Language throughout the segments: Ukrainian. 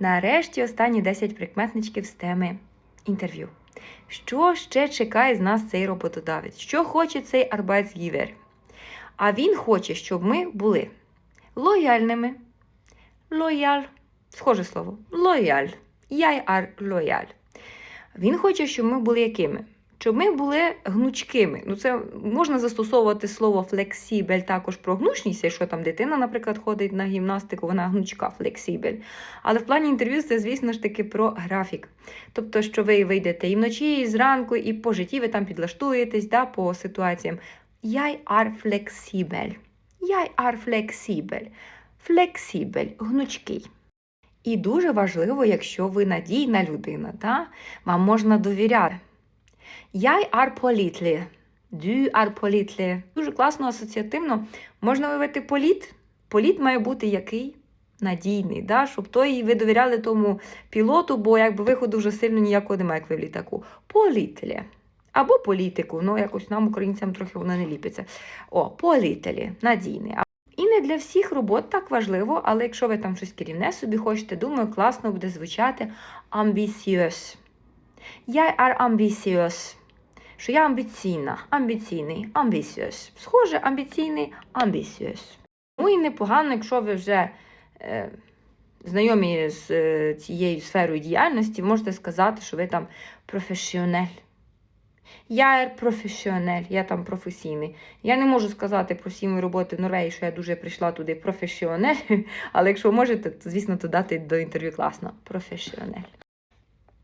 Нарешті останні 10 прикметничків з теми інтерв'ю. Що ще чекає з нас цей роботодавець? Що хоче цей арбайцгівер? А він хоче, щоб ми були лояльними. Лояль. Схоже слово. Лояль. Я ар лояль. Він хоче, щоб ми були якими? Щоб ми були гнучкими. Ну, це можна застосовувати слово флексібель також про гнучність, якщо там дитина, наприклад, ходить на гімнастику, вона гнучка, флексібель. Але в плані інтерв'ю це, звісно ж таки, про графік. Тобто, що ви вийдете і вночі, і зранку, і по житті ви там підлаштуєтесь да, по ситуаціям. Я ар флексібель. Я ар флексібель. Флексібель, гнучкий. І дуже важливо, якщо ви надійна людина, да? вам можна довіряти. Jeg er pålitelig. Du er pålitelig. Дуже класно асоціативно. Можна виявити політ. Політ має бути який? Надійний, да? щоб той ви довіряли тому пілоту, бо якби виходу вже сильно ніякого немає, як ви в літаку. Політелі. Або політику, ну якось нам, українцям, трохи воно не ліпиться. О, політелі, надійний. І не для всіх робот так важливо, але якщо ви там щось керівне собі хочете, думаю, класно буде звучати ambitious. Я are ambitious. Що я амбіційна, амбіційний, ambitious. Схоже, амбіційний, ambitious. Ну і непогано, якщо ви вже е, знайомі з е, цією сферою діяльності, можете сказати, що ви там професіонель. Я професіонель, я там професійний. Я не можу сказати про всі мої роботи в Норвегії, що я дуже прийшла туди професіонель, але якщо можете, то звісно додати до інтерв'ю класно. Професіонель.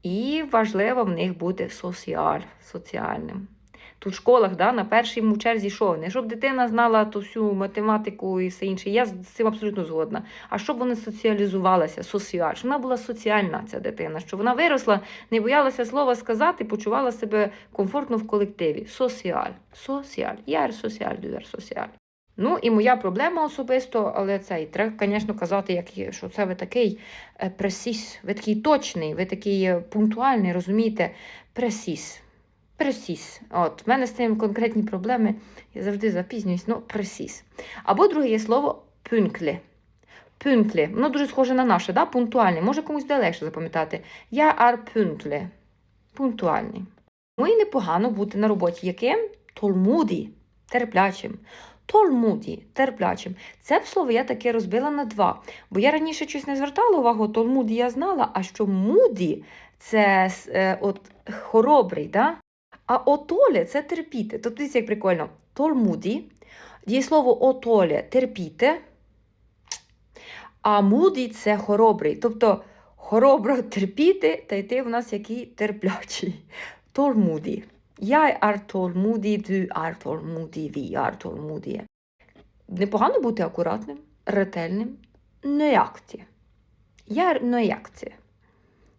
І важливо в них бути соціаль, соціальним. Тут в школах да, на першій черзі що? Не щоб дитина знала ту всю математику і все інше. Я з цим абсолютно згодна. А щоб вона соціалізувалася, соціаль, щоб вона була соціальна, ця дитина, щоб вона виросла, не боялася слова сказати, почувала себе комфортно в колективі. Соціаль. Соціаль. Я соціаль, er соціаль. Ну і моя проблема особисто, але це і треба, звісно, казати, як що це ви такий е, пресіс, ви такий точний, ви такий е, пунктуальний, розумієте? Пресіс. Пресіс. От, в мене з цим конкретні проблеми. Я завжди запізнююсь, ну, пресіс. Або друге є слово пюнклі. Пюнклі. Воно дуже схоже на наше, да? пунктуальне. Може комусь де легше запам'ятати. Я ар пюнклі. Пунктуальний. Ну і непогано бути на роботі яким? Толмуді, терплячим. Толмуді, терплячим. Це б слово я таке розбила на два. Бо я раніше щось не звертала увагу, толмуді я знала, а що муді це е, от, хоробрий. Да? А отоле це терпіти. Тобто, як прикольно. Толмуді, дієслово отоле терпіти, а муді це хоробрий. Тобто хоробро терпіти, та й ти в нас який терплячий. Толмуді. Я ар толмуді, du ар толмуді, ви ар толмуді. Непогано бути акуратним, ретельним, неякті. Я неякті.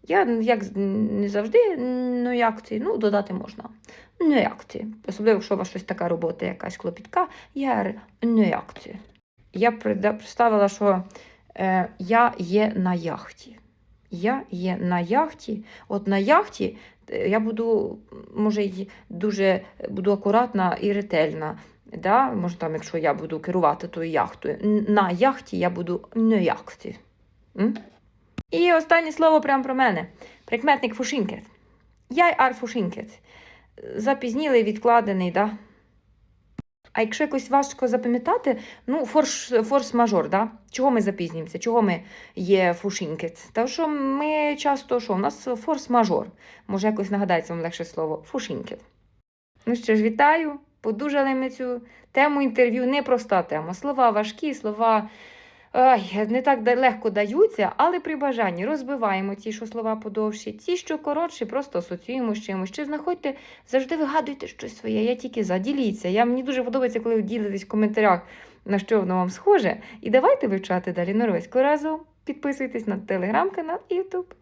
Я як не завжди неякті, ну, додати можна. Неякті. Особливо, якщо у вас щось така робота, якась клопітка, я неякті. Я представила, що е, я є на яхті. Я є на яхті. От на яхті я буду, може, й дуже буду акуратна і ретельна. Да? Може, там, якщо я буду керувати тою яхтою. На яхті я буду на яхті. М? І останнє слово прямо про мене. Прикметник фушинкет. Я ар фушинкет. Запізнілий, відкладений, да? А якщо якось важко запам'ятати, ну, форс-мажор, да? чого ми запізнюємося, чого ми є фушінкет? Тому що ми часто, що, у нас форс-мажор. Може, якось нагадається вам легше слово фушінкет. Ну що ж, вітаю. Подужали ми цю тему інтерв'ю. Непроста тема. Слова важкі, слова ай, не так легко даються, але при бажанні розбиваємо ті, що слова подовші, ті, що коротші, просто асоціюємо з чимось. Чи знаходьте, завжди вигадуйте щось своє. Я тільки за. Діліться. Я, мені дуже подобається, коли ви ділитесь в коментарях, на що воно вам схоже. І давайте вивчати далі норвезьку разом. Підписуйтесь на телеграм-канал і Ютуб.